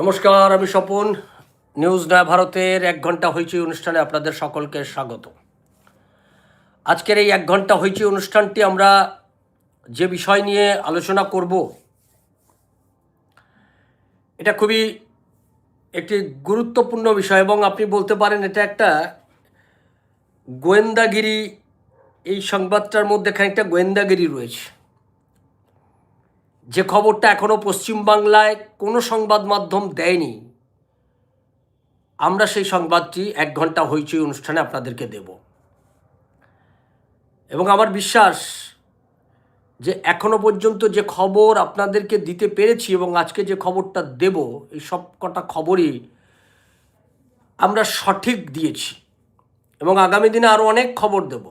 নমস্কার, আমি স্বপন। নিউজ নয় ভারতের এক ঘণ্টা হইচি অনুষ্ঠানে আপনাদের সকলকে স্বাগত। আজকের এই এক ঘণ্টা হইচি অনুষ্ঠানটি আমরা যে বিষয় নিয়ে আলোচনা করব, এটা খুবই একটি গুরুত্বপূর্ণ বিষয় এবং আপনি বলতে পারেন এটা একটা গোয়েন্দাগিরি, এই সংবাদটার মধ্যে খানিকটা গোয়েন্দাগিরি রয়েছে। যে খবরটা এখনও পশ্চিমবাংলায় কোনো সংবাদ মাধ্যম দেয়নি, আমরা সেই সংবাদটি এক ঘণ্টা হইচই অনুষ্ঠানে আপনাদেরকে দেব। এবং আমার বিশ্বাস যে এখনও পর্যন্ত যে খবর আপনাদেরকে দিতে পেরেছি এবং আজকে যে খবরটা দেব, এই সব কটা খবরই আমরা সঠিক দিয়েছি এবং আগামী দিনে আরও অনেক খবর দেব।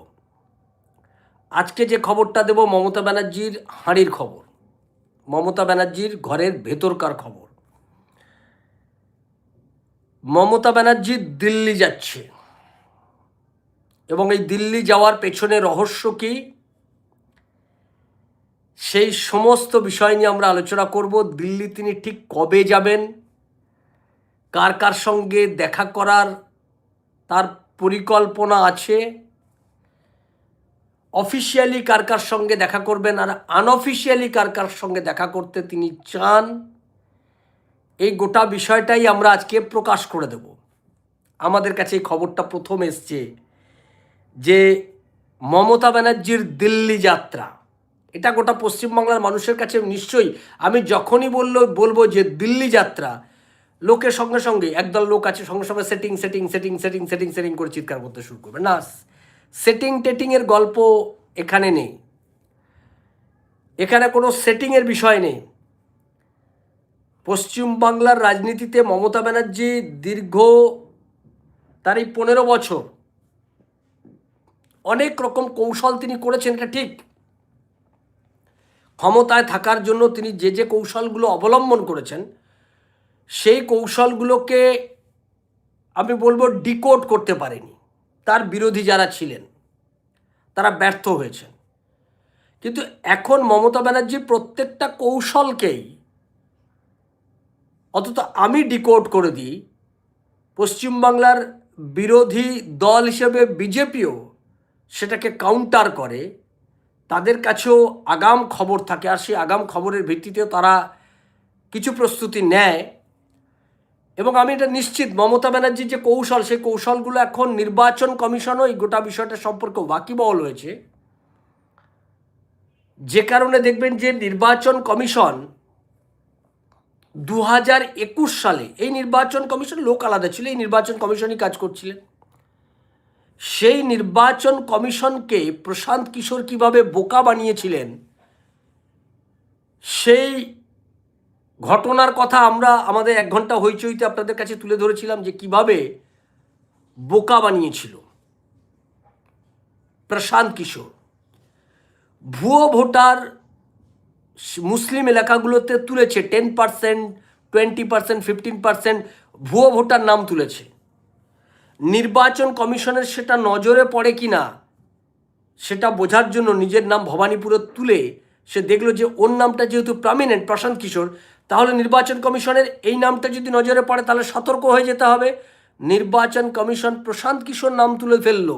আজকে যে খবরটা দেব মমতা ব্যানার্জির হাঁড়ির খবর। মমতা ব্যানার্জির ঘরের ভেতরকার খবর। মমতা ব্যানার্জি দিল্লি যাচ্ছে। এবং এই দিল্লি যাওয়ার পেছনে রহস্য কি? সেই সমস্ত বিষয় নিয়ে আমরা আলোচনা করব। দিল্লি তিনি ঠিক কবে যাবেন? কার কার সঙ্গে দেখা করার তার পরিকল্পনা আছে? অফিসিয়ালি কার কার সঙ্গে দেখা করবেন আর আনঅফিসিয়ালি কার কার সঙ্গে দেখা করতে তিনি চান, এই গোটা বিষয়টাই আমরা আজকে প্রকাশ করে দেব। আমাদের কাছে এই খবরটা প্রথম এসছে যে মমতা ব্যানার্জির দিল্লি যাত্রা। এটা গোটা পশ্চিমবাংলার মানুষের কাছে নিশ্চয়ই। আমি যখনই বলল, বলব যে দিল্লি যাত্রা, লোকের সঙ্গে সঙ্গে, একদল লোক আছে সঙ্গে সঙ্গে setting setting setting setting setting setting করে চিৎকার করতে শুরু করবে। না সেটিং টেটিংয়ের গল্প এখানে নেই। এখানে কোনো সেটিংয়ের বিষয় নেই। পশ্চিমবাংলার রাজনীতিতে মমতা ব্যানার্জি দীর্ঘ তার এই পনেরো বছর অনেক রকম কৌশল তিনি করেছেন, এটা ঠিক। ক্ষমতায় থাকার জন্য তিনি যে যে কৌশলগুলো অবলম্বন করেছেন, সেই কৌশলগুলোকে আমি বলব ডিকোড করতে পারেনি। তার বিরোধী যারা ছিলেন তারা ব্যর্থ হয়েছেন কিন্তু এখন মমতা ব্যানার্জি প্রত্যেকটা কৌশলকেই, অন্তত আমি ডিকোড করে দিই, পশ্চিমবাংলার বিরোধী দল হিসেবে বিজেপিও সেটাকে কাউন্টার করে। তাদের কাছেও আগাম খবর থাকে আর সেই আগাম খবরের ভিত্তিতেও তারা কিছু প্রস্তুতি নেয়। এবং আমি এটা নিশ্চিত, মমতা ব্যানার্জির যে কৌশল, সেই কৌশলগুলো এখন নির্বাচন কমিশনও এই গোটা বিষয়টা সম্পর্কে ওয়াকিবহল হয়েছে। যে কারণে দেখবেন যে নির্বাচন কমিশন দু একুশ সালে, এই নির্বাচন কমিশন লোক আলাদা ছিল, এই নির্বাচন কমিশনই কাজ করছিলেন। সেই নির্বাচন কমিশনকে প্রশান্ত কিশোর কীভাবে বোকা বানিয়েছিলেন, সেই ঘটনার কথা আমরা আমাদের এক ঘণ্টা হইচইতে আপনাদের কাছে তুলে ধরেছিলাম যে কীভাবে বোকা বানিয়েছিল। প্রশান্ত কিশোর। ভুয়ো ভোটার মুসলিম এলাকাগুলোতে তুলেছে ten percent twenty percent fifteen percent ভুয়ো ভোটার নাম তুলেছে। নির্বাচন কমিশনের সেটা নজরে পড়ে কি না, সেটা বোঝার জন্য নিজের নাম ভবানীপুরে তুলে সে দেখল যে ওর নামটা যেহেতু প্রমিনেন্ট প্রশান্ত কিশোর তাহলে নির্বাচন কমিশনের এই নামটা যদি নজরে পড়ে, তাহলে সতর্ক হয়ে যেতে হবে। নির্বাচন কমিশন প্রশান্ত কিশোর নাম তুলে ফেলল।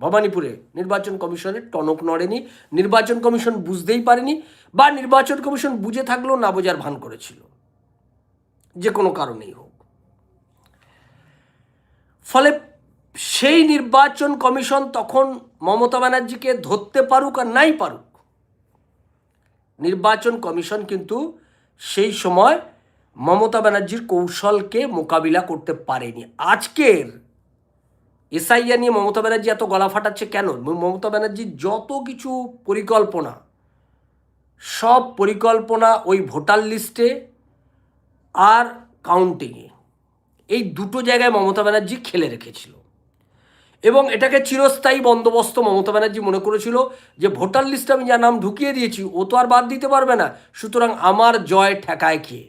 ভবানীপুরে নির্বাচন কমিশনের টনক নড়েনি, নির্বাচন কমিশন বুঝতেই পারেনি বা নির্বাচন কমিশন বুঝে থাকলেও না বোঝার ভান করেছিল। যে কোনো কারণেই হোক। ফলে সেই নির্বাচন কমিশন তখন মমতা ব্যানার্জিকে ধরতে পারুক আর নাই পারুক, নির্বাচন কমিশন কিন্তু সেই সময় মমতা ব্যানার্জির কৌশলকে মোকাবিলা করতে পারেনি। আজকের এসআইআর নিয়ে মমতা ব্যানার্জি এত গলা ফাটাচ্ছে কেন? মমতা ব্যানার্জির যত কিছু পরিকল্পনা, সব পরিকল্পনা ওই ভোটার লিস্টে আর কাউন্টিংয়ে এই দুটো জায়গায় মমতা ব্যানার্জি খেলে রেখেছিল। এবং এটাকে চিরস্থায়ী বন্দোবস্ত মমতা ব্যানার্জি মনে করেছিল যে ভোটার লিস্টে আমি যা নাম ঢুকিয়ে দিয়েছি, ও তো আর বাদ দিতে পারবে না। সুতরাং আমার জয় ঠেকায় খেয়ে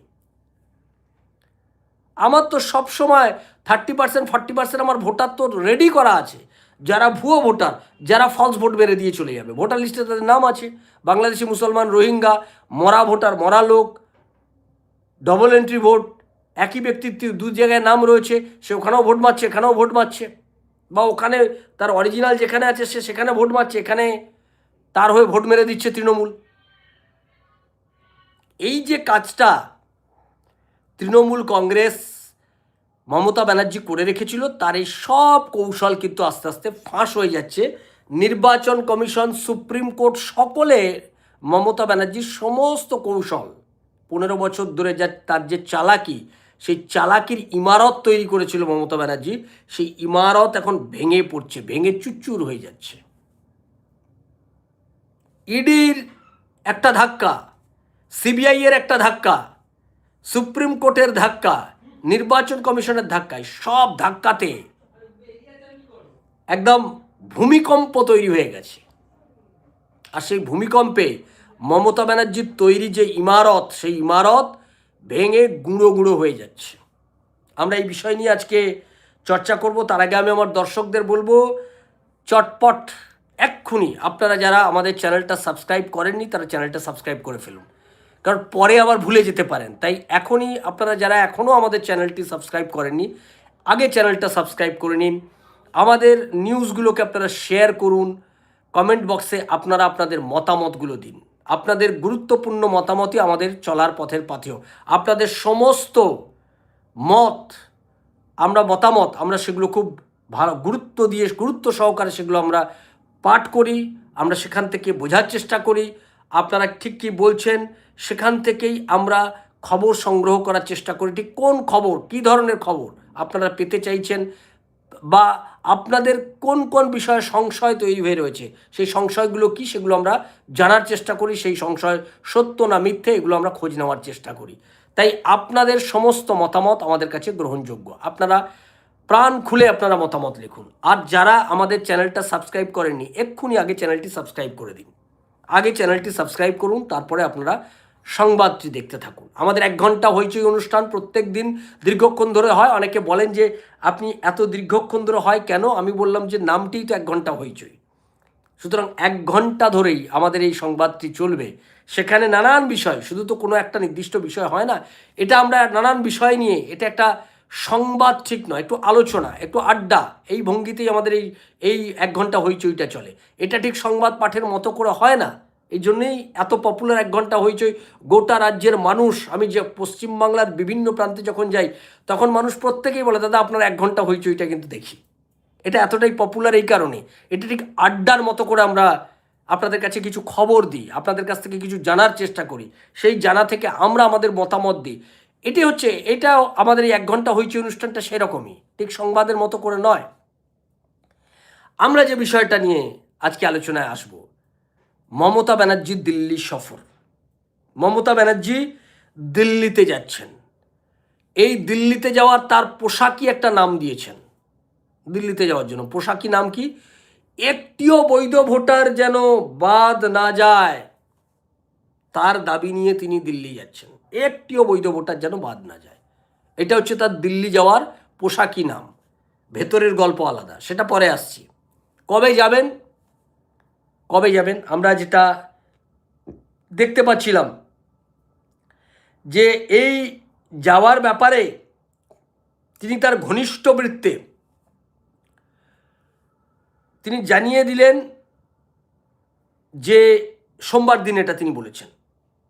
আমার তো সব সময় থার্টি পার্সেন্ট ফর্টি পার্সেন্ট আমার ভোটার তো রেডি করা আছে। যারা ভুয়ো ভোটার, যারা ফলস ভোট মেরে দিয়ে চলে যাবে। ভোটার লিস্টে তাদের নাম আছে। বাংলাদেশি মুসলমান, রোহিঙ্গা, মরা ভোটার, মরা লোক ডবল এন্ট্রি ভোট একই ব্যক্তির দু জায়গায় নাম রয়েছে, সে ওখানেও ভোট মারছে, এখানেও ভোট মারছে। বা ওখানে তার অরিজিনাল যেখানে আছে সে সেখানে ভোট মারছে, এখানে তার হয়ে ভোট মেরে দিচ্ছে তৃণমূল। এই যে কাজটা তৃণমূল কংগ্রেস মমতা ব্যানার্জি করে রেখেছিল, তার এই সব কৌশল কিন্তু আস্তে আস্তে ফাঁস হয়ে যাচ্ছে। নির্বাচন কমিশন, সুপ্রিম কোর্ট সকলে মমতা ব্যানার্জির সমস্ত কৌশল পনেরো বছর ধরে যা তার যে চালাকি সেই চালাকির ইমারত তৈরি করেছিল মমতা ব্যানার্জি, সেই ইমারত এখন ভেঙে পড়ছে, ভেঙে চুরচুর হয়ে যাচ্ছে। ইডির একটা ধাক্কা সিবিআই এর একটা ধাক্কা, সুপ্রিম কোর্টের ধাক্কা, নির্বাচন কমিশনের ধাক্কায় সব ধাক্কাতে একদম ভূমিকম্প তৈরি হয়ে গেছে। আর সেই ভূমিকম্পে মমতা ব্যানার্জির তৈরি যে ইমারত, সেই ইমারত ভেঙে গুঁড়ো গুঁড়ো হয়ে যাচ্ছে। আমরা এই বিষয় নিয়ে আজকে চর্চা করব। তার আগে আমি আমার দর্শকদের বলব, চটপট এক্ষুনি আপনারা যারা আমাদের চ্যানেলটা সাবস্ক্রাইব করেননি, তারা চ্যানেলটা সাবস্ক্রাইব করে ফেলুন। কারণ পরে আবার ভুলে যেতে পারেন। তাই এখনই আপনারা যারা এখনও আমাদের চ্যানেলটি সাবস্ক্রাইব করেননি, আগে চ্যানেলটা সাবস্ক্রাইব করে নিন। আমাদের নিউজগুলোকে আপনারা শেয়ার করুন। কমেন্ট বক্সে আপনারা আপনাদের মতামতগুলো দিন। আপনাদের গুরুত্বপূর্ণ মতামতই আমাদের চলার পথের পাথেয়। আপনাদের সমস্ত মত, আমরা মতামত, আমরা সেগুলো খুব ভালো গুরুত্ব দিয়ে, গুরুত্ব সহকারে সেগুলো আমরা পাঠ করি, আমরা সেখান থেকে বোঝার চেষ্টা করি। আপনারা ঠিক কী বলছেন? সেখান থেকেই আমরা খবর সংগ্রহ করার চেষ্টা করি। ঠিক কোন খবর? কী ধরনের খবর? আপনারা পেতে চাইছেন? বা আপনাদের কোন কোন বিষয়ে সংশয় তৈরি হয়ে রয়েছে? সেই সংশয়গুলো কি সেগুলো আমরা জানার চেষ্টা করি, সেই সংশয় সত্য না মিথ্যে এগুলো আমরা খোঁজ নেওয়ার চেষ্টা করি। তাই আপনাদের সমস্ত মতামত আমাদের কাছে গ্রহণযোগ্য। আপনারা প্রাণ খুলে আপনারা মতামত লিখুন। আর যারা আমাদের চ্যানেলটা সাবস্ক্রাইব করেননি, এক্ষুনি আগে চ্যানেলটি সাবস্ক্রাইব করে দিন। আগে চ্যানেলটি সাবস্ক্রাইব করুন, তারপরে আপনারা সংবাদটি দেখতে থাকুন। আমাদের এক ঘণ্টা হইচই অনুষ্ঠান প্রত্যেক দিন দীর্ঘক্ষণ ধরে হয়। অনেকে বলেন যে, আপনি এত দীর্ঘক্ষণ ধরে হয় কেন? আমি বললাম যে, নামটিই তো এক ঘণ্টা হইচই। সুতরাং এক ঘণ্টা ধরেই আমাদের এই সংবাদটি চলবে। সেখানে নানান বিষয়, শুধু তো কোনো একটা নির্দিষ্ট বিষয় হয় না, এটা আমরা নানান বিষয় নিয়ে, এটা একটা সংবাদ ঠিক নয়, একটু আলোচনা, একটু আড্ডা, এই ভঙ্গিতেই আমাদের এই এই এক ঘণ্টা হইচইটা চলে। এটা ঠিক সংবাদ পাঠের মতো করে হয় না। এই জন্যেই এত পপুলার এক ঘণ্টা হইচই। গোটা রাজ্যের মানুষ, আমি যে পশ্চিমবাংলার বিভিন্ন প্রান্তে যখন যাই, তখন মানুষ প্রত্যেকেই বলে, দাদা, আপনার এক ঘণ্টা হইচইটা কিন্তু দেখি। এটা এতটাই পপুলার এই কারণে। এটা ঠিক আড্ডার মতো করে আমরা আপনাদের কাছে কিছু খবর দিই, আপনাদের কাছ থেকে কিছু জানার চেষ্টা করি। সেই জানা থেকে আমরা আমাদের মতামত দিই। এটি হচ্ছে, এটাও আমাদের এই এক ঘণ্টা হইচই অনুষ্ঠানটা সেরকমই, ঠিক সংবাদের মতো করে নয়। আমরা যে বিষয়টা নিয়ে আজকে আলোচনায় আসব মমতা ব্যানার্জির দিল্লি সফর। মমতা ব্যানার্জি দিল্লিতে যাচ্ছেন। এই দিল্লিতে যাওয়ার তার পোশাকই একটা নাম দিয়েছেন। দিল্লিতে যাওয়ার জন্য। পোশাকি নাম কি? একটিও বৈধ ভোটার যেন বাদ না যায়, তার দাবি নিয়ে তিনি দিল্লি যাচ্ছেন। একটিও বৈধ ভোটার যেন বাদ না যায়। এটা হচ্ছে তার দিল্লি যাওয়ার পোশাকি নাম। ভেতরের গল্প আলাদা। সেটা পরে আসছি। কবে যাবেন? কবে যাবেন? আমরা যেটা দেখতে পাচ্ছিলাম যে এই যাওয়ার ব্যাপারে তিনি তার ঘনিষ্ঠ বৃত্তে তিনি জানিয়ে দিলেন যে সোমবার দিন এটা তিনি বলেছেন।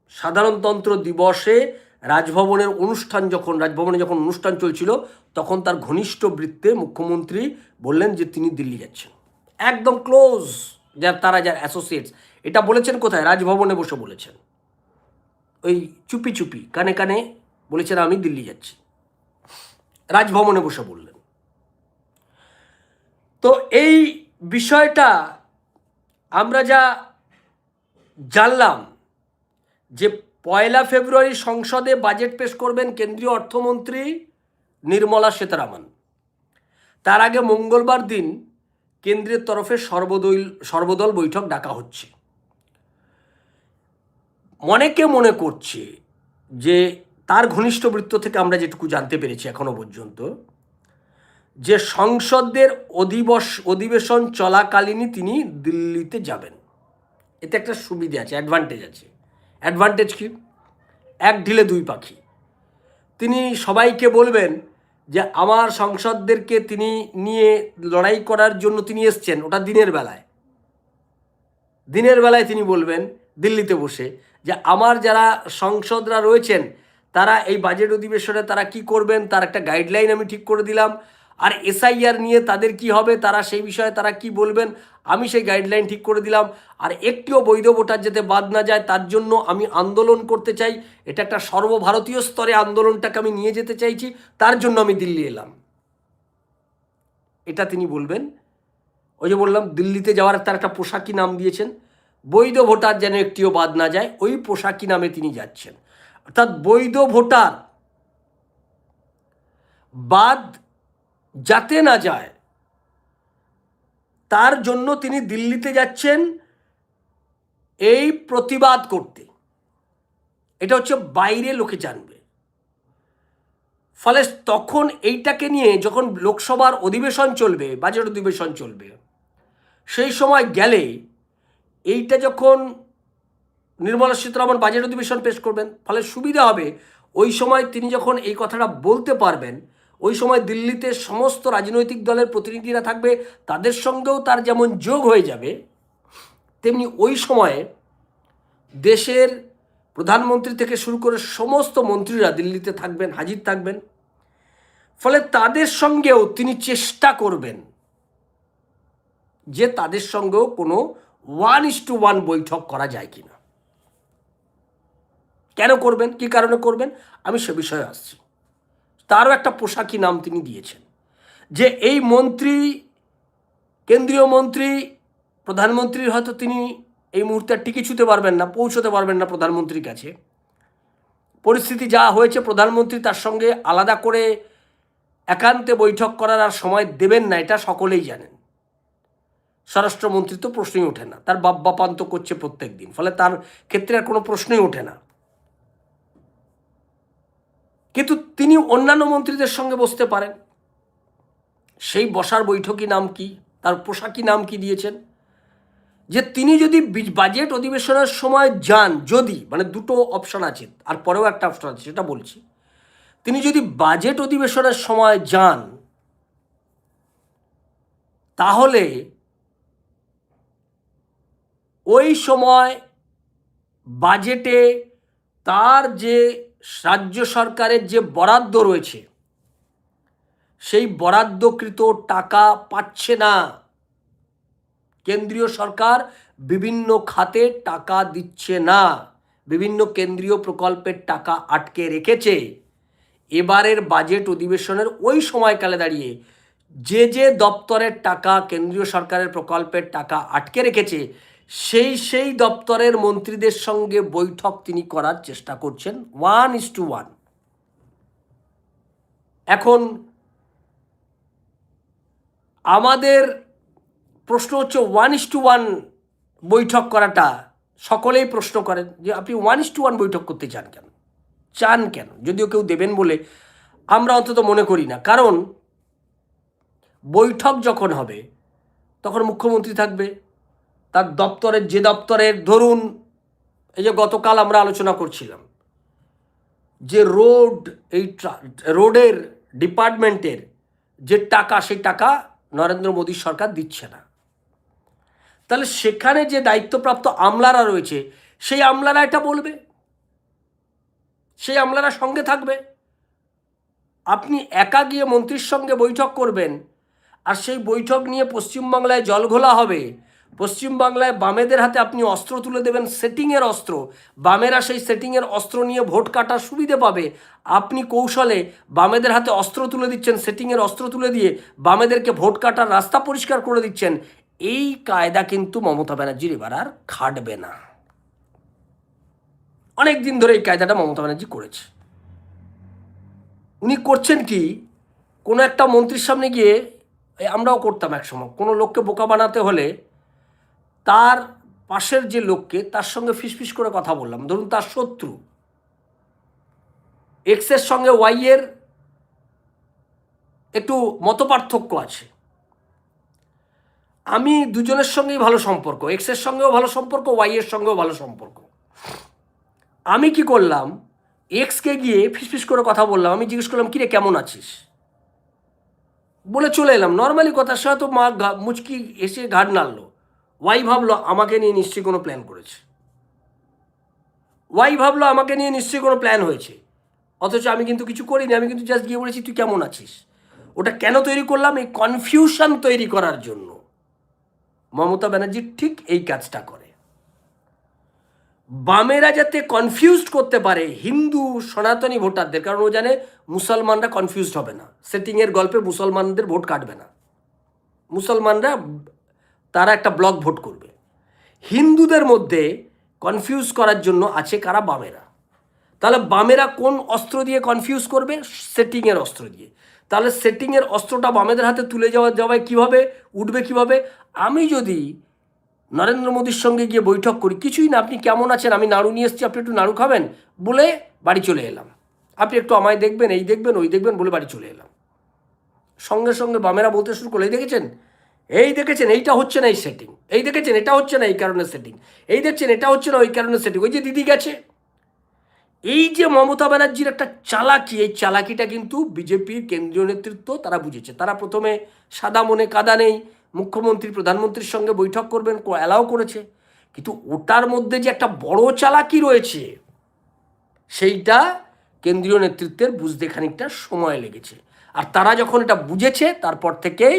সাধারণতন্ত্র দিবসে রাজভবনের অনুষ্ঠান যখন, রাজভবনে যখন অনুষ্ঠান চলছিল, তখন তার ঘনিষ্ঠ বৃত্তে মুখ্যমন্ত্রী বললেন যে তিনি দিল্লি যাচ্ছেন। একদম ক্লোজ যার তারা যার অ্যাসোসিয়েটস এটা বলেছেন কোথায়? রাজভবনে বসে বলেছেন। ওই চুপি চুপি, কানে কানে বলেছেন, আমি দিল্লি যাচ্ছি। রাজভবনে বসে বললেন। তো এই বিষয়টা আমরা যা জানলাম, যে পয়লা ফেব্রুয়ারি সংসদে বাজেট পেশ করবেন কেন্দ্রীয় অর্থমন্ত্রী নির্মলা সীতারামন। তার আগে মঙ্গলবার দিন কেন্দ্রের তরফে সর্বদল সর্বদল বৈঠক ডাকা হচ্ছে। অনেকে মনে করছে যে তার ঘনিষ্ঠ বৃত্ত থেকে আমরা যেটুকু জানতে পেরেছি এখনও পর্যন্ত, যে সংসদের অধিবস অধিবেশন চলাকালীনই তিনি দিল্লিতে যাবেন। এতে একটা সুবিধা আছে অ্যাডভান্টেজ আছে। অ্যাডভান্টেজ কি? এক ঢিলে দুই পাখি। তিনি সবাইকে বলবেন যে আমার সংসদদেরকে তিনি নিয়ে লড়াই করার জন্য তিনি এসছেন, ওটা দিনের বেলায়। দিনের বেলায় তিনি বলবেন দিল্লিতে বসে যে আমার যারা সংসদরা রয়েছেন, তারা এই বাজেট অধিবেশনে তারা কি করবেন, তার একটা গাইডলাইন আমি ঠিক করে দিলাম। আর এসআইআর নিয়ে তাদের কি হবে, তারা সেই বিষয়ে তারা কি বলবেন, আমি সেই গাইডলাইন ঠিক করে দিলাম। আর একটিও বৈধ ভোটার যাতে বাদ না যায়, তার জন্য আমি আন্দোলন করতে চাই। এটা একটা সর্বভারতীয় স্তরে আন্দোলনটাকে আমি নিয়ে যেতে চাইছি, তার জন্য আমি দিল্লি এলাম। এটা তিনি বলবেন। ওই যে বললাম, দিল্লিতে যাওয়ার তার একটা পোশাকি নাম দিয়েছেন। বৈধ ভোটার যেন একটিও বাদ না যায়, ওই পোশাকি নামে তিনি যাচ্ছেন। অর্থাৎ বৈধ ভোটার বাদ যাতে না যায়, তার জন্য তিনি দিল্লিতে যাচ্ছেন এই প্রতিবাদ করতে। এটা হচ্ছে বাইরে লোকে জানবে। ফলে তখন এইটাকে নিয়ে যখন লোকসভার অধিবেশন চলবে, বাজেট অধিবেশন চলবে, সেই সময় গেলে এইটা যখন নির্মলা সীতারামন বাজেট অধিবেশন পেশ করবেন, ফলে সুবিধা হবে। ওই সময় তিনি যখন এই কথাটা বলতে পারবেন ওই সময় দিল্লিতে সমস্ত রাজনৈতিক দলের প্রতিনিধিরা থাকবে, তাদের সঙ্গেও তার যেমন যোগ হয়ে যাবে, তেমনি ওই সময়ে দেশের প্রধানমন্ত্রী থেকে শুরু করে সমস্ত মন্ত্রীরা দিল্লিতে থাকবেন, হাজির থাকবেন। ফলে তাদের সঙ্গেও তিনি চেষ্টা করবেন যে তাদের সঙ্গেও কোনো ওয়ান ইস টু ওয়ান বৈঠক করা যায় কি না কেন করবেন? কি কারণে করবেন? আমি সে বিষয়ে আসছি। তারও একটা পোশাকি নাম তিনি দিয়েছেন। যে এই মন্ত্রী, কেন্দ্রীয় মন্ত্রী, প্রধানমন্ত্রীর হয়তো তিনি এই মুহূর্তে টিকে ছুতে পারবেন না, পৌঁছতে পারবেন না প্রধানমন্ত্রীর কাছে। পরিস্থিতি যা হয়েছে, প্রধানমন্ত্রী তার সঙ্গে আলাদা করে একান্তে বৈঠক করার আর সময় দেবেন না, এটা সকলেই জানেন। স্বরাষ্ট্রমন্ত্রী তো প্রশ্নই ওঠে না, তার বাপ বাপান্ত করছে প্রত্যেক দিন ফলে তার ক্ষেত্রে আর কোনো প্রশ্নই ওঠে না। কিন্তু তিনি অন্যান্য মন্ত্রীদের সঙ্গে বসতে পারেন। সেই বসার বৈঠকই নাম কি? তার পোশাকি নাম কি দিয়েছেন? যে তিনি যদি বাজেট অধিবেশনের সময় যান, যদি মানে দুটো অপশন আছে, আর পরেও একটা অপশন আছে, সেটা বলছি। তিনি যদি বাজেট অধিবেশনের সময় যান, তাহলে ওই সময় বাজেটে তার যে রাজ্য সরকারের যে বরাদ্দ রয়েছে, সেই বরাদ্দকৃত টাকা পাচ্ছে না। কেন্দ্রীয় সরকার বিভিন্ন খাতে টাকা দিচ্ছে না। বিভিন্ন কেন্দ্রীয় প্রকল্পের টাকা আটকে রেখেছে। এবারের বাজেট অধিবেশনের ওই সময়কালে দাঁড়িয়ে যে যে দপ্তরের টাকা, কেন্দ্রীয় সরকারের প্রকল্পের টাকা আটকে রেখেছে সেই সেই দপ্তরের মন্ত্রীদের সঙ্গে বৈঠক তিনি করার চেষ্টা করছেন। ওয়ান ইস টু ওয়ান এখন আমাদের প্রশ্ন হচ্ছে ওয়ান ইস টু ওয়ান বৈঠক করাটা, সকলেই প্রশ্ন করেন যে, আপনি ওয়ান ইস টু ওয়ান বৈঠক করতে চান কেন? চান কেন? যদিও কেউ দেবেন বলে আমরা অন্তত মনে করি না। কারণ বৈঠক যখন হবে, তখন মুখ্যমন্ত্রী থাকবে তার দপ্তরের যে দপ্তরের ধরুন, এই যে গতকাল আমরা আলোচনা করছিলাম, যে রোড, এই রোডের ডিপার্টমেন্টের যে টাকা, সেই টাকা নরেন্দ্র মোদী সরকার দিচ্ছে না। তাহলে সেখানে যে দায়িত্বপ্রাপ্ত আমলারা রয়েছে, সেই আমলারা এটা বলবে? সেই আমলারা সঙ্গে থাকবে? আপনি একা গিয়ে মন্ত্রীর সঙ্গে বৈঠক করবেন, আর সেই বৈঠক নিয়ে পশ্চিমবাংলায় জলঘোলা হবে পশ্চিমবাংলায় বামেদের হাতে আপনি অস্ত্র তুলে দেবেন, সেটিংয়ের অস্ত্র। বামেরা সেই সেটিংয়ের অস্ত্র নিয়ে ভোট কাটার সুবিধে পাবে। আপনি কৌশলে বামেদের হাতে অস্ত্র তুলে দিচ্ছেন, সেটিংয়ের অস্ত্র তুলে দিয়ে বামেদেরকে ভোট কাটার রাস্তা পরিষ্কার করে দিচ্ছেন। এই কায়দা কিন্তু মমতা ব্যানার্জির এবার আর খাটবে না। অনেক দিন ধরে এই কায়দাটা মমতা ব্যানার্জি করেছে। উনি করছেন কি, কোনো একটা মন্ত্রীর সামনে গিয়ে আমরাও করতাম একসময়, কোনো লোককে বোকা বানাতে হলে তার পাশের যে লোককে তার সঙ্গে ফিসফিস করে কথা বললাম। ধরুন তার শত্রু। এক্সের সঙ্গে ওয়াইয়ের একটু মতপার্থক্য আছে। আমি দুজনের সঙ্গেই ভালো সম্পর্ক। এক্সের সঙ্গেও ভালো সম্পর্ক ওয়াইয়ের সঙ্গেও ভালো সম্পর্ক। আমি কি করলাম? এক্সকে গিয়ে ফিসফিস করে কথা বললাম। আমি জিজ্ঞেস করলাম, কিরে, কেমন আছিস? বলে চলে এলাম। নর্মালি কথা, সে হয়তো মা মুচকি এসে ঘাট নাড়লো। ওয়াই ভাবলো আমাকে নিয়ে নিশ্চয়ই কোনো প্ল্যান করেছে? ওয়াই ভাবলো আমাকে নিয়ে নিশ্চয়ই কোনো প্ল্যান হয়েছে? অথচ আমি কিন্তু কিছু করিনি, আমি কিন্তু জাস্ট গিয়ে বলেছি, তুই কেমন আছিস? ওটা কেন তৈরি করলাম? এই কনফিউশন তৈরি করার জন্য। মমতা ব্যানার্জি ঠিক এই কাজটা করে। বামেরা যাতে কনফিউজড করতে পারে, হিন্দু, সনাতনী ভোটারদের, কারণ ও জানে মুসলমানরা কনফিউজড হবে না। সেটিংয়ের গল্পে মুসলমানদের ভোট কাটবে না। মুসলমানরা তারা একটা ব্লক ভোট করবে। হিন্দুদের মধ্যে কনফিউজ করার জন্য আছে কারা? বামেরা। তাহলে বামেরা কোন অস্ত্র দিয়ে কনফিউজ করবে? সেটিংয়ের অস্ত্র দিয়ে। তাহলে সেটিংয়ের অস্ত্রটা বামেদের হাতে তুলে যাওয়া যাওয়ায় কীভাবে? উঠবে কীভাবে? আমি যদি নরেন্দ্র মোদীর সঙ্গে গিয়ে বৈঠক করি, কিছুই না, আপনি কেমন আছেন? আমি নাড়ু নিয়ে এসেছি, আপনি একটু নাড়ু খাবেন? বলে বাড়ি চলে এলাম। আপনি একটু আমায় দেখবেন, এই দেখবেন, ওই দেখবেন, বলে বাড়ি চলে এলাম। সঙ্গে সঙ্গে বামেরা বলতে শুরু করল দেখেছেন? এই দেখেছেন, এইটা হচ্ছে না এই সেটিং এই দেখেছেন, এটা হচ্ছে না এই কারণে সেটিং এই দেখছেন, এটা হচ্ছে না ওই কারণে সেটিং ওই যে দিদি গেছে। এই যে মমতা ব্যানার্জির একটা চালাকি, এই চালাকিটা কিন্তু বিজেপির কেন্দ্রীয় নেতৃত্ব তারা বুঝেছে। তারা প্রথমে সাদা মনে কাদা নেই। মুখ্যমন্ত্রী, প্রধানমন্ত্রীর সঙ্গে বৈঠক করবেন অ্যালাও করেছে। কিন্তু ওটার মধ্যে যে একটা বড় চালাকি রয়েছে, সেইটা কেন্দ্রীয় নেতৃত্বের বুঝতে খানিকটা সময় লেগেছে। আর তারা যখন এটা বুঝেছে, তারপর থেকেই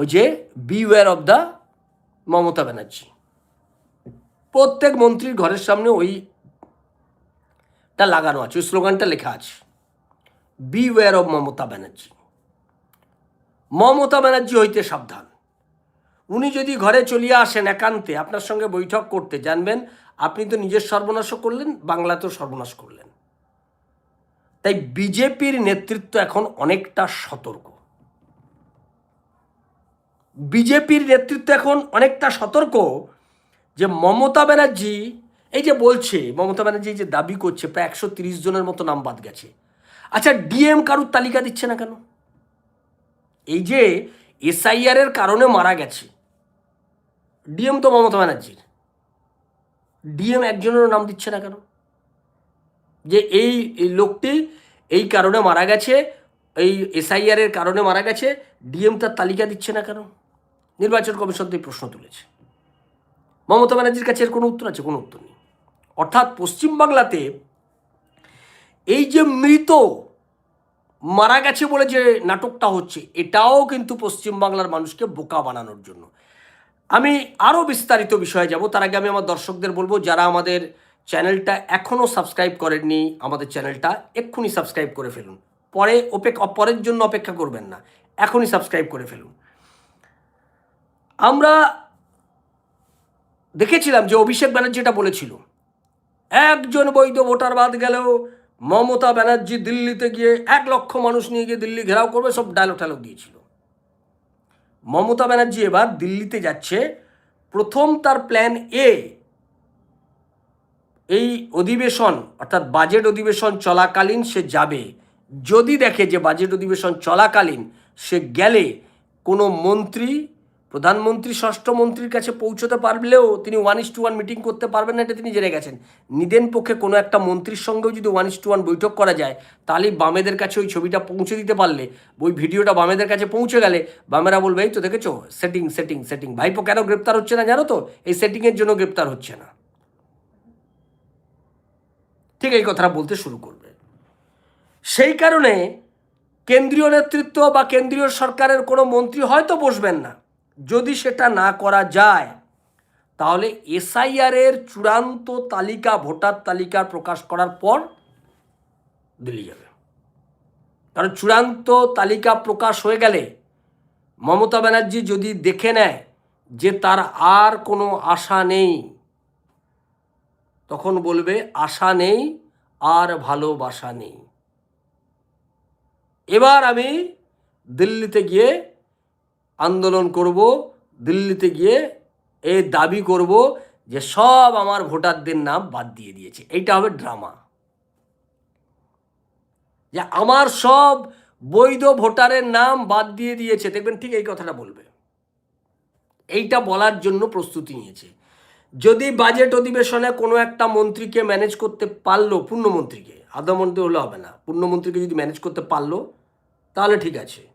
ওই যে beware of the Mamata Banerjee. প্রত্যেক মন্ত্রীর ঘরের সামনে ওইটা লাগানো আছে, ওই স্লোগানটা লেখা আছে। Beware of Mamata Banerjee. Mamata Banerjee হইতে সাবধান। উনি যদি ঘরে চলিয়ে আসেন একান্তে, আপনার সঙ্গে বৈঠক করতে, জানবেন আপনি তো নিজের সর্বনাশও করলেন বাংলাতেও সর্বনাশ করলেন। তাই বিজেপির নেতৃত্ব এখন অনেকটা সতর্ক। বিজেপির নেতৃত্ব এখন অনেকটা সতর্ক যে মমতা ব্যানার্জি, এই যে বলছে, মমতা ব্যানার্জি যে দাবি করছে, প্রায় একশো তিরিশ জনের মতো নাম বাদ গেছে। আচ্ছা ডিএম কারুর তালিকা দিচ্ছে না কেন? এই যে এসআইআর এর কারণে মারা গেছে। ডিএম তো মমতা ব্যানার্জির। ডিএম একজনেরও নাম দিচ্ছে না কেন? যে এই লোকটি এই কারণে মারা গেছে, এই এসআইআর এর কারণে মারা গেছে, ডিএম তার তালিকা দিচ্ছে না কেন? নির্বাচন কমিশন তো এই প্রশ্ন তুলেছে। মমতা ব্যানার্জির কাছে এর কোনো উত্তর আছে? কোনো উত্তর নেই। অর্থাৎ পশ্চিমবাংলাতে এই যে মৃত মারা গেছে বলে যে নাটকটা হচ্ছে, এটাও কিন্তু পশ্চিমবাংলার মানুষকে বোকা বানানোর জন্য। আমি আরও বিস্তারিত বিষয়ে যাব। তার আগে আমি আমার দর্শকদের বলব, যারা আমাদের চ্যানেলটা এখনও সাবস্ক্রাইব করেননি, আমাদের চ্যানেলটা এক্ষুনি সাবস্ক্রাইব করে ফেলুন। পরে অপেক্ষা পরের জন্য অপেক্ষা করবেন না। এখনই সাবস্ক্রাইব করে ফেলুন। আমরা দেখেছিলাম যে অভিষেক ব্যানার্জি এটা বলেছিল। একজন বৈধ ভোটার বাদ গেলেও মমতা ব্যানার্জি দিল্লিতে গিয়ে এক লক্ষ মানুষ নিয়ে গিয়ে দিল্লি ঘেরাও করবে, সব ডায়লগ টায়লগ দিয়েছিল। মমতা ব্যানার্জি এবার দিল্লিতে যাচ্ছে। প্রথম তার প্ল্যান এ এই অধিবেশন, অর্থাৎ বাজেট অধিবেশন চলাকালীন সে যাবে। যদি দেখে যে বাজেট অধিবেশন চলাকালীন, সে গেলে কোনো মন্ত্রী প্রধানমন্ত্রী, ষষ্ঠ মন্ত্রীর কাছে পৌঁছতে পারলেও তিনি one is to one meeting করতে পারবেন না, এটা তিনি জেনে গেছেন। নিদেন পক্ষে কোনো একটা মন্ত্রীর সঙ্গেও যদি ওয়ান ইস টু ওয়ান বৈঠক করা যায়, তাহলে বামেদের কাছে ওই ছবিটা পৌঁছে দিতে পারলে, ওই ভিডিওটা বামেদের কাছে পৌঁছে গেলে বামেরা বলবে, এই তো দেখেছ সেটিং সেটিং সেটিং ভাইপো কেন গ্রেপ্তার হচ্ছে না জানো তো? এই সেটিংয়ের জন্য গ্রেপ্তার হচ্ছে না। ঠিক এই কথাটা বলতে শুরু করবে। সেই কারণে কেন্দ্রীয় নেতৃত্ব বা কেন্দ্রীয় সরকারের কোনো মন্ত্রী হয়তো বসবেন না। যদি সেটা না করা যায়, তাহলে এসআইআর এর চূড়ান্ত তালিকা, ভোটার তালিকা প্রকাশ করার পর দিল্লি যাবে। কারণ চূড়ান্ত তালিকা প্রকাশ হয়ে গেলে মমতা ব্যানার্জি যদি দেখে নেয় যে তার আর কোনো আশা নেই, তখন বলবে, আশা নেই আর ভালোবাসা নেই। এবার আমি দিল্লিতে গিয়ে আন্দোলন করব, দিল্লিতে গিয়ে এ দাবি করব যে সব আমার ভোটারদের নাম বাদ দিয়ে দিয়েছে। এইটা হবে ড্রামা। যে আমার সব বৈধ ভোটারের নাম বাদ দিয়ে দিয়েছে। দেখবেন ঠিক এই কথাটা বলবে। এইটা বলার জন্য প্রস্তুতি নিয়েছে। যদি বাজেট অধিবেশনে কোনো একটা মন্ত্রীকে ম্যানেজ করতে পারল, পূর্ণমন্ত্রীকে আধামন্ত্রী হলে হবে না। পূর্ণমন্ত্রীকে যদি ম্যানেজ করতে পারল, তাহলে ঠিক আছে।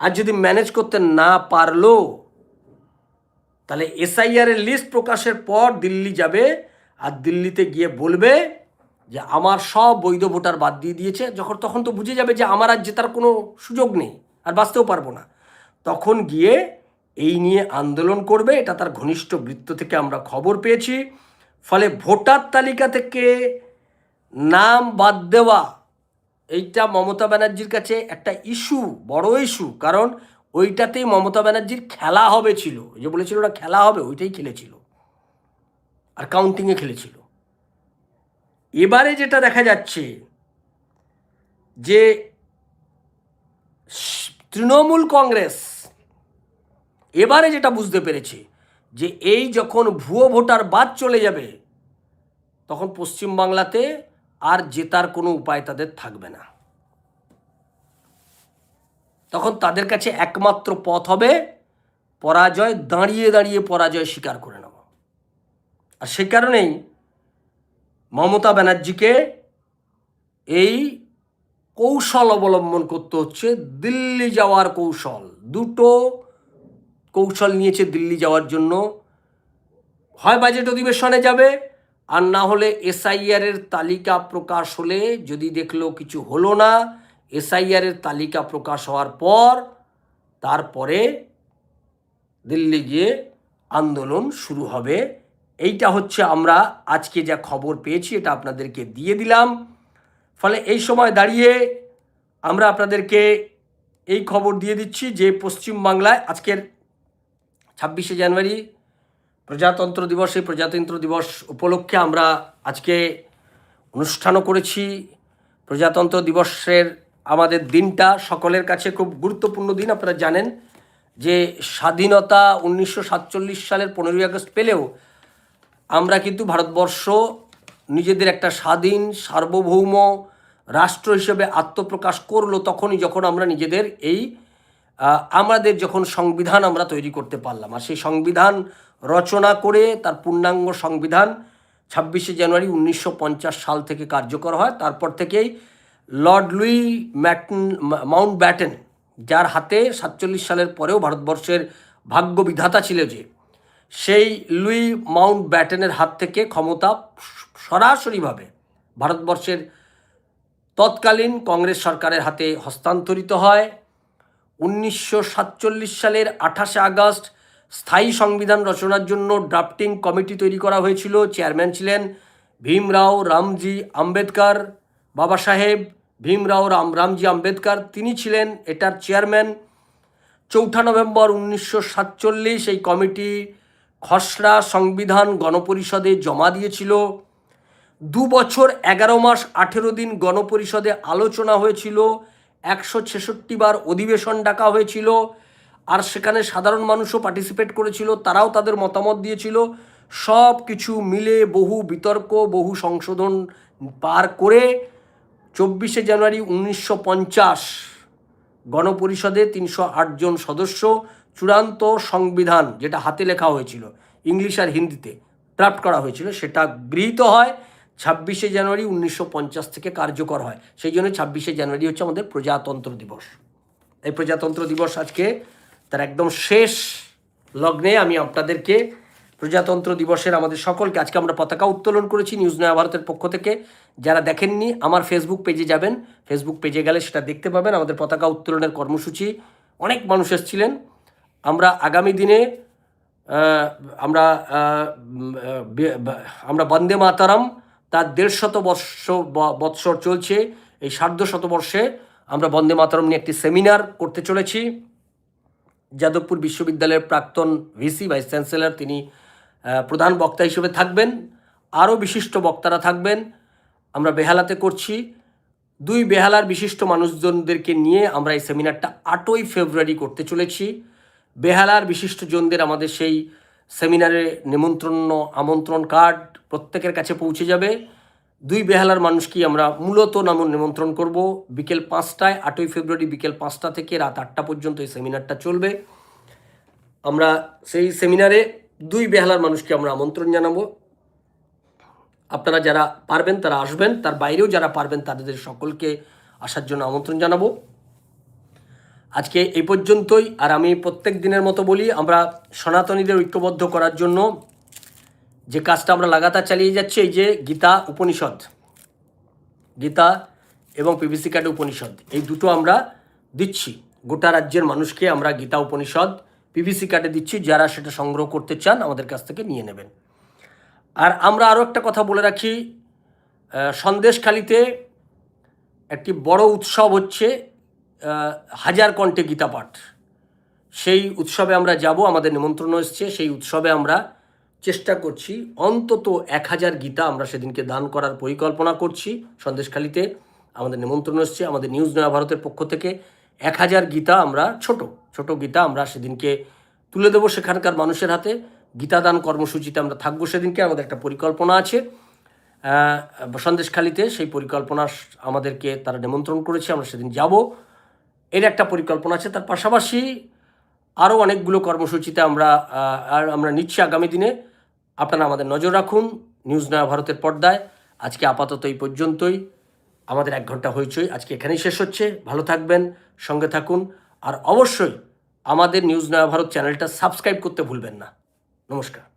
আর যদি ম্যানেজ করতে না পারল, তাহলে এসআইআর এর লিস্ট প্রকাশের পর দিল্লি যাবে আর দিল্লিতে গিয়ে বলবে যে আমার সব বৈধ ভোটার বাদ দিয়ে দিয়েছে। যখন তখন তো বুঝে যাবে যে আমার আর জেতার কোনো সুযোগ নেই, আর বাঁচতেও পারব না। তখন গিয়ে এই নিয়ে আন্দোলন করবে, এটা তার ঘনিষ্ঠ বৃত্ত থেকে আমরা খবর পেয়েছি। ফলে ভোটার তালিকা থেকে নাম বাদ দেওয়া এইটা মমতা ব্যানার্জির কাছে একটা ইস্যু বড় ইস্যু কারণ ওইটাতেই মমতা ব্যানার্জির খেলা হবে ছিল। যে বলেছিল না, খেলা হবে, ওইটাই খেলেছিল। আর কাউন্টিংয়ে খেলেছিল। এবারে যেটা দেখা যাচ্ছে যে তৃণমূল কংগ্রেস এবারে যেটা বুঝতে পেরেছে যে এই যখন ভুয়ো ভোটার বাদ চলে যাবে, তখন পশ্চিমবাংলাতে আর জেতার কোনো উপায় তাদের থাকবে না। তখন তাদের কাছে একমাত্র পথ হবে পরাজয়, দাঁড়িয়ে দাঁড়িয়ে পরাজয় স্বীকার করে নেওয়া। আর সে কারণেই মমতা ব্যানার্জিকে এই কৌশল অবলম্বন করতে হচ্ছে দিল্লি যাওয়ার কৌশল। দুটো কৌশল নিয়েছে দিল্লি যাওয়ার জন্য। হয় বাজেট অধিবেশনে যাবে আর না হলে এসআইআর এর তালিকা প্রকাশ হলে যদি দেখল কিছু হলো না এসআইআর এর তালিকা প্রকাশ হওয়ার পর তারপরে দিল্লি গিয়ে আন্দোলন শুরু হবে। এইটা হচ্ছে আমরা আজকে যা খবর পেয়েছি, এটা আপনাদেরকে দিয়ে দিলাম। ফলে এই সময় দাঁড়িয়ে আমরা আপনাদেরকে এই খবর দিয়ে দিচ্ছি যে পশ্চিমবাংলায় আজকের ছাব্বিশে জানুয়ারি প্রজাতন্ত্র দিবস, এই প্রজাতন্ত্র দিবস উপলক্ষে আমরা আজকে অনুষ্ঠানও করেছি। প্রজাতন্ত্র দিবসের আমাদের দিনটা সকলের কাছে খুব গুরুত্বপূর্ণ দিন, আপনারা জানেন যে স্বাধীনতা উনিশশো সাতচল্লিশ সালের পনেরোই আগস্ট পেলেও আমরা কিন্তু ভারতবর্ষ নিজেদের একটা স্বাধীন, সার্বভৌম রাষ্ট্র হিসেবে আত্মপ্রকাশ করল তখনই যখন আমরা নিজেদের এই আমাদের যখন সংবিধান আমরা তৈরি করতে পারলাম, আর সেই সংবিধান রচনা করে তার পূর্ণাঙ্গ সংবিধান ছাব্বিশে জানুয়ারি উনিশশো পঞ্চাশ সাল থেকে কার্যকর হয়। তারপর থেকেই লর্ড লুই ম্যাটন মাউন্ট ব্যাটেন, যার হাতে সাতচল্লিশ সালের পরেও ভারতবর্ষের ভাগ্য বিধাতা ছিল যে, সেই লুই মাউন্ট ব্যাটেনের হাত থেকে ক্ষমতা সরাসরিভাবে ভারতবর্ষের তৎকালীন কংগ্রেস সরকারের হাতে হস্তান্তরিত হয়। উনিশশো সাতচল্লিশ সালের আঠাশে আগস্ট স্থায়ী সংবিধান রচনার জন্য ড্রাফটিং কমিটি তৈরি করা হয়েছিল। চেয়ারম্যান ছিলেন ভীমরাও রামজি আম্বেদকর, বাবা সাহেব ভীমরাও রাম, রামজি আম্বেদকর। তিনি ছিলেন এটার চেয়ারম্যান। চৌঠা নভেম্বর উনিশশো সাতচল্লিশ এই কমিটি খসড়া সংবিধান গণপরিষদে জমা দিয়েছিল। দু বছর এগারো মাস আঠেরো দিন গণপরিষদে আলোচনা হয়েছিল। একশো ছেষট্টি বার অধিবেশন ডাকা হয়েছিল, আর সেখানে সাধারণ মানুষও পার্টিসিপেট করেছিল, তারাও তাদের মতামত দিয়েছিল। সব কিছু মিলে বহু বিতর্ক, বহু সংশোধন পার করে চব্বিশে জানুয়ারি উনিশশো পঞ্চাশ গণপরিষদে তিনশো জন সদস্য চূড়ান্ত সংবিধান যেটা হাতে লেখা হয়েছিল, ইংলিশ আর হিন্দিতে, ড্রাফট করা হয়েছিল, সেটা গৃহীত হয়। ছাব্বিশে জানুয়ারি উনিশশো পঞ্চাশ থেকে কার্যকর হয়। সেই জন্য ছাব্বিশে জানুয়ারি হচ্ছে আমাদের প্রজাতন্ত্র দিবস। এই প্রজাতন্ত্র দিবস আজকে তার একদম শেষ লগ্নে আমি আপনাদেরকে প্রজাতন্ত্র দিবসের আমাদের সকলকে আজকে আমরা পতাকা উত্তোলন করেছি নিউজ নয়া ভারতের পক্ষ থেকে। যারা দেখেননি, আমার ফেসবুক পেজে যাবেন। ফেসবুক পেজে গেলে সেটা দেখতে পাবেন আমাদের পতাকা উত্তোলনের কর্মসূচি। অনেক মানুষ এসেছিলেন। আমরা আগামী দিনে আমরা আমরা বন্দে মাতারাম তার দেড়শত বর্ষ ব- বৎসর চলছে। এই সার্ধ শতবর্ষে আমরা বন্দে মাতরম নিয়ে একটি সেমিনার করতে চলেছি। যাদবপুর বিশ্ববিদ্যালয়ের প্রাক্তন ভিসি, ভাইস চ্যান্সেলর, তিনি প্রধান বক্তা হিসেবে থাকবেন। আরও বিশিষ্ট বক্তারা থাকবেন। আমরা বেহালাতে করছি। দুই বেহালার বিশিষ্ট মানুষজনদেরকে নিয়ে আমরা এই সেমিনারটা আটই ফেব্রুয়ারি করতে চলেছি। বেহালার বিশিষ্টজনদের আমাদের সেই সেমিনারে নিমন্ত্রণ, আমন্ত্রণ কার্ড প্রত্যেকের কাছে পৌঁছে যাবে। দুই বেহালার মানুষকেই আমরা মূলত নাম নিমন্ত্রণ করব। বিকেল পাঁচটায়, আটই ফেব্রুয়ারি বিকেল পাঁচটা থেকে রাত আটটা পর্যন্ত এই সেমিনারটা চলবে। আমরা সেই সেমিনারে দুই বেহালার মানুষকে আমরা আমন্ত্রণ জানাব। আপনারা যারা পারবেন তারা আসবেন, তার বাইরেও যারা পারবেন তাদের সকলকে আসার জন্য আমন্ত্রণ জানাব। আজকে এই পর্যন্তই, আর আমি প্রত্যেক দিনের মতো বলি, আমরা সনাতনীদের ঐক্যবদ্ধ করার জন্য যে কাজটা আমরা লাগাতার চালিয়ে যাচ্ছি, এই যে গীতা উপনিষদ। গীতা এবং পিভিসি কার্ড উপনিষদ, এই দুটো আমরা দিচ্ছি। গোটা রাজ্যের মানুষকে আমরা গীতা উপনিষদ পিভিসি কার্ডে দিচ্ছি, যারা সেটা সংগ্রহ করতে চান, আমাদের কাছ থেকে নিয়ে নেবেন। আর আমরা আরও একটা কথা বলে রাখি সন্দেশখালিতে একটি বড় উৎসব হচ্ছে হাজার কণ্ঠে গীতা পাঠ। সেই উৎসবে আমরা যাব, আমাদের নিমন্ত্রণ এসছে, সেই উৎসবে আমরা চেষ্টা করছি, অন্তত এক হাজার গীতা আমরা সেদিনকে দান করার পরিকল্পনা করছি, সন্দেশখালিতে আমাদের নিমন্ত্রণ এসছে, আমাদের নিউজ নয়া ভারতের পক্ষ থেকে এক হাজার গীতা আমরা, ছোট ছোট গীতা আমরা সেদিনকে তুলে দেবো সেখানকার মানুষের হাতে। গীতাদান কর্মসূচিতে আমরা থাকব সেদিনকে, আমাদের একটা পরিকল্পনা আছে। সন্দেশখালিতে সেই পরিকল্পনা আমাদেরকে তারা নিমন্ত্রণ করেছে, আমরা সেদিন যাব। এর একটা পরিকল্পনা আছে। তার পাশাপাশি আরও অনেকগুলো কর্মসূচিতে আমরা আর আমরা নিচ্ছি আগামী দিনে। আপনারা আমাদের নজর রাখুন। নিউজ নয়া ভারতের পর্দায়। আজকে আপাতত এই পর্যন্তই। আমাদের এক ঘণ্টা হইচই আজকে এখানেই শেষ হচ্ছে। ভালো থাকবেন, সঙ্গে থাকুন। আর অবশ্যই আমাদের নিউজ নয়া ভারত চ্যানেলটা সাবস্ক্রাইব করতে ভুলবেন না। নমস্কার।